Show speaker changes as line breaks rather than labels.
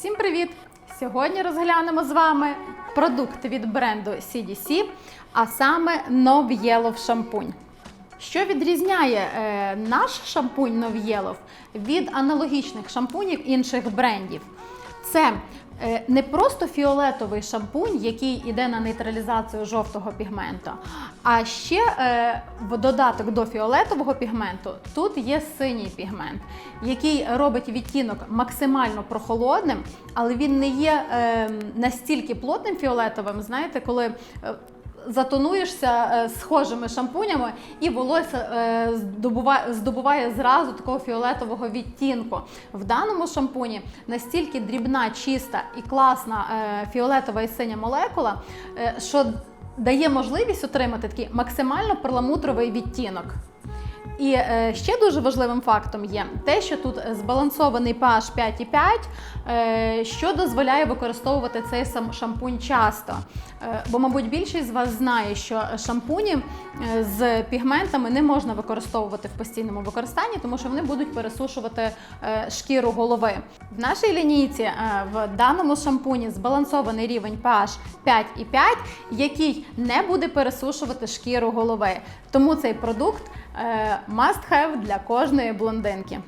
Всім привіт! Сьогодні розглянемо з вами продукт від бренду CDC, а саме No Yellow шампунь. Що відрізняє е, наш шампунь No Yellow від аналогічних шампунів інших брендів? Це е, не просто фіолетовий шампунь, який йде на нейтралізацію жовтого пігменту, а ще е, в додаток до фіолетового пігменту тут є синій пігмент, який робить відтінок максимально прохолодним, але він не є е, настільки плотним фіолетовим, знаєте, коли. Затонуєшся е, схожими шампунями, і волосся е, здобуває, здобуває зразу такого фіолетового відтінку. В даному шампуні настільки дрібна, чиста і класна е, фіолетова і синя молекула, що дає можливість отримати такий максимально перламутровий відтінок. І е, ще дуже важливим фактом є те, що тут збалансований pH 5,5, е, що дозволяє використовувати цей сам шампунь часто. Е, бо, мабуть, більшість з вас знає, що шампуні з пігментами не можна використовувати в постійному використанні, тому що вони будуть пересушувати шкіру голови. В нашій лінійці е, в даному шампуні збалансований рівень pH 5,5, який не буде пересушувати шкіру голови. Тому цей продукт е, must have для кожної блондинки.